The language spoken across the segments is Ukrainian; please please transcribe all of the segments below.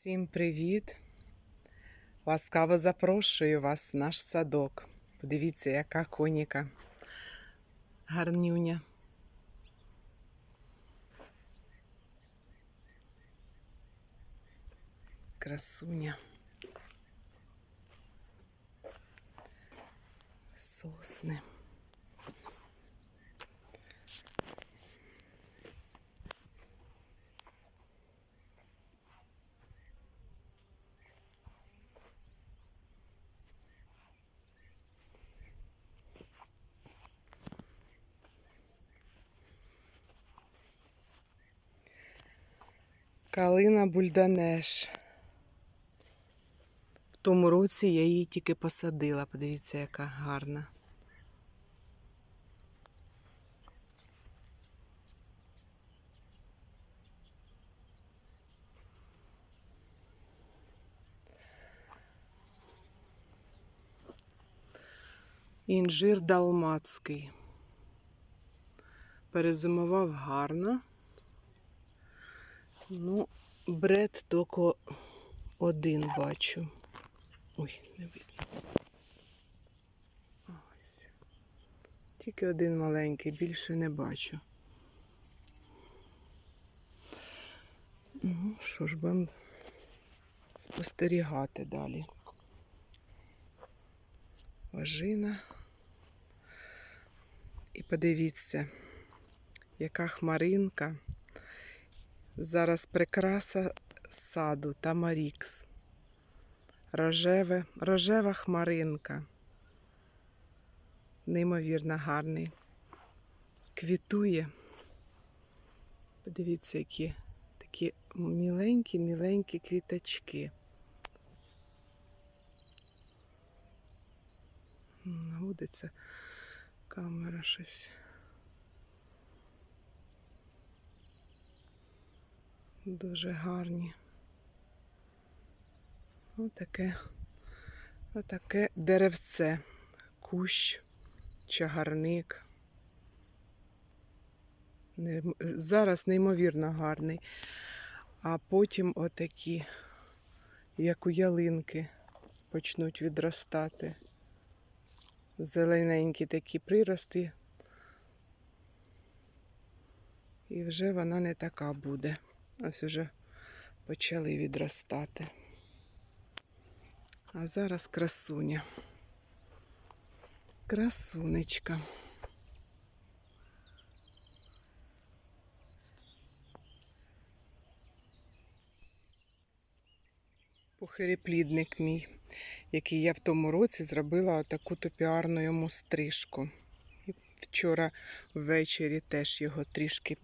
Всім привіт! Ласкаво запрошую вас в наш садок. Подивіться, яка коніка гарнюня. Красуня. Сосни. Калина Бульданеш. В тому році я її тільки посадила. Подивіться, яка гарна. Інжир далмацький. Перезимував гарно. Ну, бред тільки один бачу. Ой, не видно. Ось. Тільки один маленький, більше не бачу. Ну, що ж будемо спостерігати далі. Важина. І подивіться, яка хмаринка. Зараз прикраса саду Тамарікс. Рожеве, рожева хмаринка. Неймовірно гарний. Квітує. Подивіться, які такі міленькі-міленькі квіточки. Наводиться камера щось. Дуже гарні. Отаке, отаке деревце, кущ, чагарник. Зараз неймовірно гарний. А потім отакі, як у ялинки, почнуть відростати. Зелененькі такі прирости. І вже вона не така буде. Ось уже почали відростати. А зараз красуня. Красунечка. Похиріплідник мій, який я в тому році зробила таку топіарну йому стрижку. Вчора ввечері теж його трішки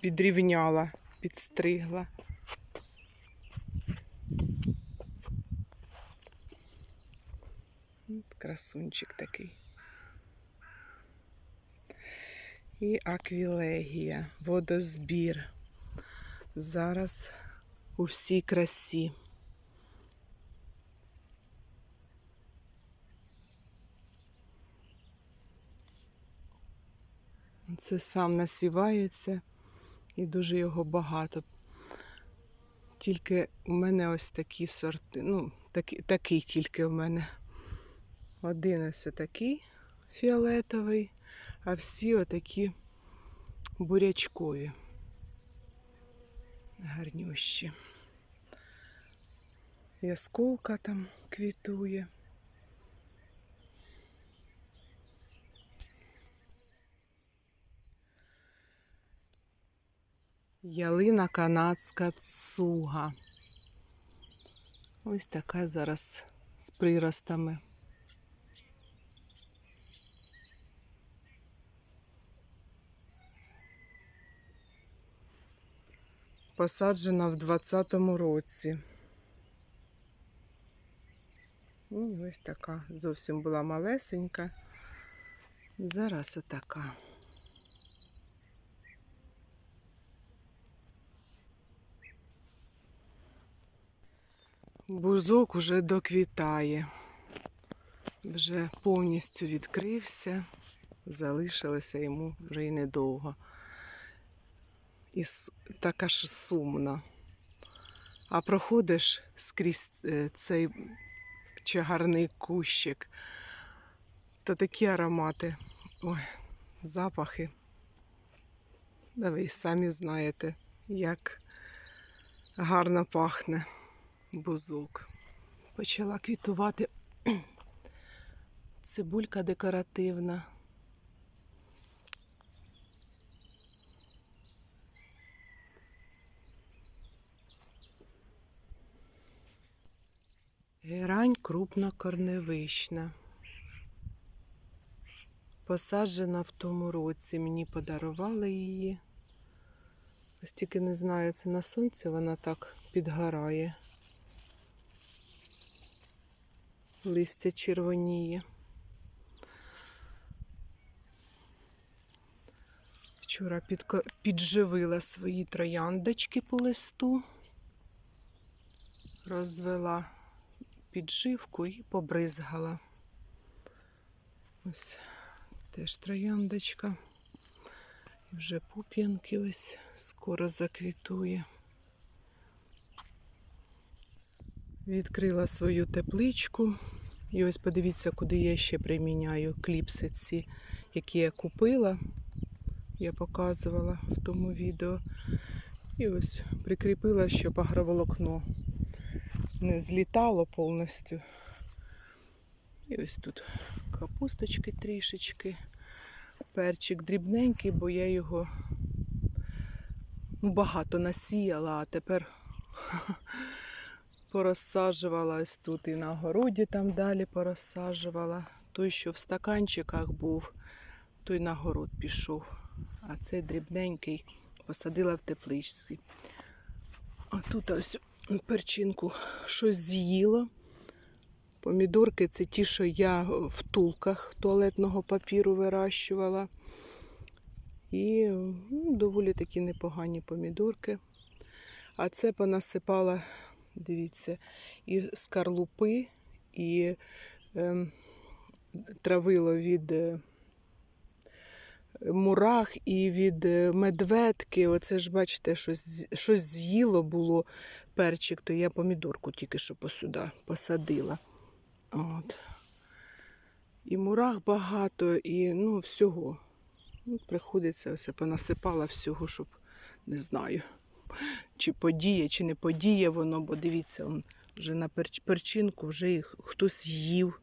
підрівняла, підстригла. Красунчик такий. І аквілегія, водозбір. Зараз у всій красі. Це сам насівається і дуже його багато. Тільки у мене ось такі сорти. Ну, такі, такий тільки у мене. Один ось такий фіолетовий, а всі отакі бурячкові. Гарнющі. Ясколка там квітує. Ялина канадська цуга. Ось така зараз з приростами. Посаджена в 20-му році. І ось така. Зовсім була малесенька. Зараз отака. Бузок уже доквітає. Вже повністю відкрився, залишилося йому вже й недовго. І така ж сумна. А проходиш скрізь е, цей чагарний кущик, то такі аромати. Ой, запахи. Да ви самі знаєте, як гарно пахне бузок. Почала квітувати цибулька декоративна. Герань крупнокорневищна. Посаджена в тому році, мені подарували її. Ось тільки не знаю, це на сонці вона так підгорає. Листя червоніє. Вчора підживила свої трояндочки по листу, розвела підживку і побризгала. Ось теж трояндочка. І вже пуп'янки ось скоро заквітує. Відкрила свою тепличку. І ось подивіться, куди я ще приміняю кліпси ці, які я купила. Я показувала в тому відео. І ось прикріпила, щоб агроволокно не злітало повністю. І ось тут капусточки трішечки. Перчик дрібненький, бо я його ну, багато насіяла, а тепер порозсаджувала ось тут і на городі там далі порозсаджувала. Той, що в стаканчиках був, той на город пішов. А цей дрібненький посадила в тепличці. А тут ось перчинку щось з'їло. Помідорки це ті, що я в втулках туалетного папіру вирощувала. І ну, доволі такі непогані помідорки. А це понасипала, дивіться, і скарлупи, і е, травило від е, мурах і від е, медведки. Оце ж, бачите, щось, щось з'їло було перчик, то я помідорку тільки що посюди посадила. От. І мурах багато, і ну, всього. Ну, приходиться все понасипала всього, щоб не знаю, чи подіє, чи не подіє воно, бо дивіться, он, вже на перч- перчинку вже їх хтось їв.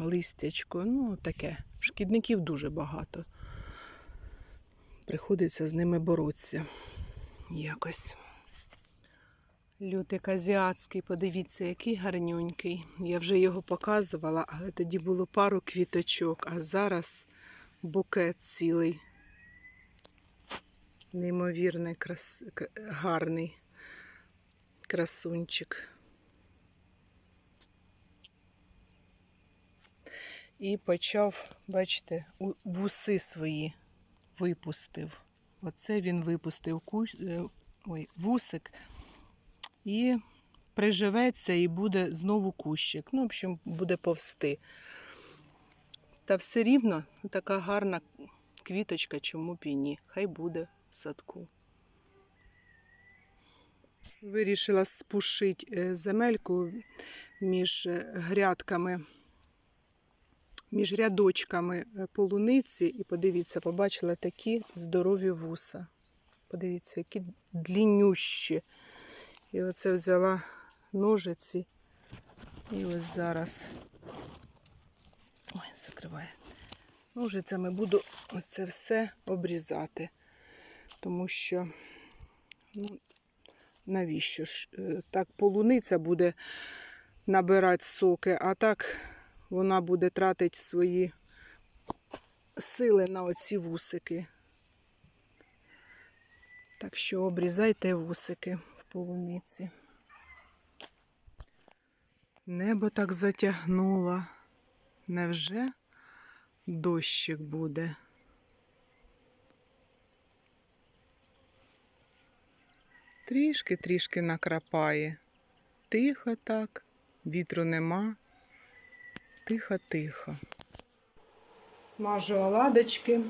Листячко, ну таке. Шкідників дуже багато. Приходиться з ними боротися якось. Лютик азіатський, подивіться, який гарнюнький. Я вже його показувала, але тоді було пару квіточок, а зараз букет цілий. Неймовірний, крас... гарний красунчик. І почав, бачите, вуси свої випустив. Оце він випустив кусь... е, Ой, вусик і приживеться і буде знову кущик. Ну, в общем, буде повсти. Та все рівно така гарна квіточка, чому б і ні. Хай буде садку. Вирішила спушити земельку між е, грядками, між рядочками е, полуниці. І подивіться, побачила такі здорові вуса. Подивіться, які дліннющі. І оце взяла ножиці. І ось зараз. Ой, закриває. Ножицями буду оце все обрізати. Тому що, ну, навіщо ж? Е, Так полуниця буде набирати соки, а так вона буде тратити свої сили на оці вусики. Так що обрізайте вусики в полуниці. Небо так затягнуло. Невже дощик буде? Трішки-трішки накрапає. Тихо так, вітру нема. Тихо-тихо. Смажу оладочки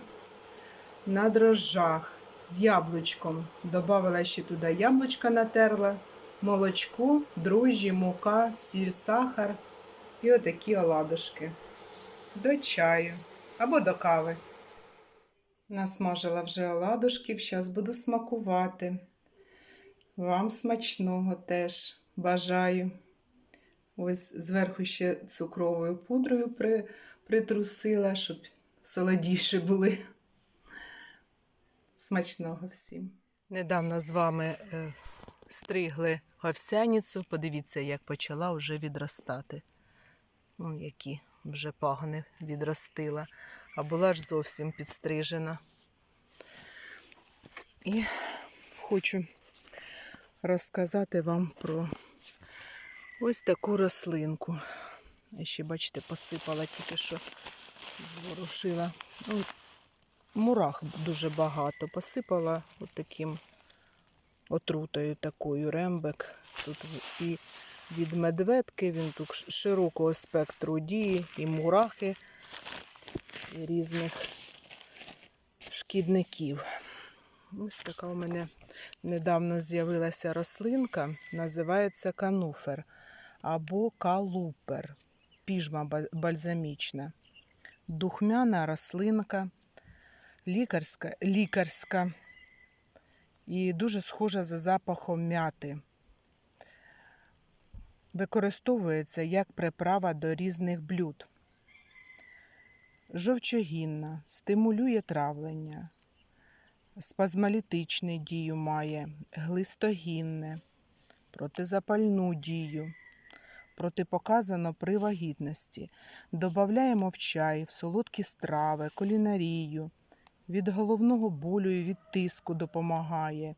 на дрожжах з яблучком. Добавила ще туди яблучка натерла, молочко, дрожжі, мука, сіль, сахар і отакі оладушки. До чаю або до кави. Насмажила вже оладушків, зараз буду смакувати. Вам смачного теж бажаю. Ось зверху ще цукровою пудрою при, притрусила, щоб солодіші були. Смачного всім. Недавно з вами е, стригли говсяницю. Подивіться, як почала вже відростати. Ну, які вже пагони відростила, а була ж зовсім підстрижена. І хочу розказати вам про ось таку рослинку. Я ще, бачите, посипала тільки що зворушила. Ну, мурах дуже багато. Посипала от отрутою такою рембек. Тут і від медведки, він тут широкого спектру дії, і мурахи, і різних шкідників. Ось така у мене недавно з'явилася рослинка, називається кануфер або калупер, піжма бальзамічна. Духмяна рослинка, лікарська, лікарська і дуже схожа за запахом м'яти. Використовується як приправа до різних блюд. Жовчогінна, стимулює травлення, спазмолітичне дію має, глистогінне, протизапальну дію. Протипоказано при вагітності. Добавляємо в чай, в солодкі страви, кулінарію. Від головного болю і від тиску допомагає,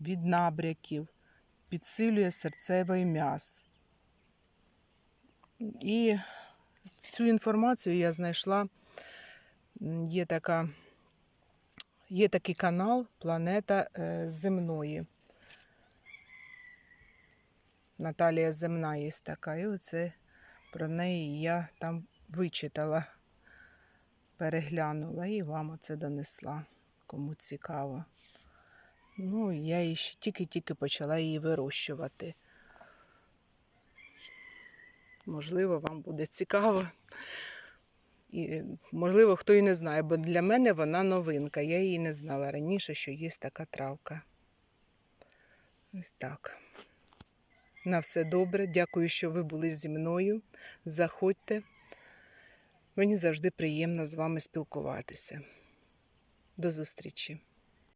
від набряків, підсилює серцевий м'яз. І цю інформацію я знайшла. Є, така, є такий канал Планета е, Земної. Наталія Земна є така. І оце про неї я там вичитала, переглянула і вам оце донесла, кому цікаво. Ну, я її ще тільки-тільки почала її вирощувати. Можливо, вам буде цікаво. І, можливо, хто і не знає, бо для мене вона новинка. Я її не знала раніше, що є така травка. Ось так. На все добре. Дякую, що ви були зі мною. Заходьте. Мені завжди приємно з вами спілкуватися. До зустрічі!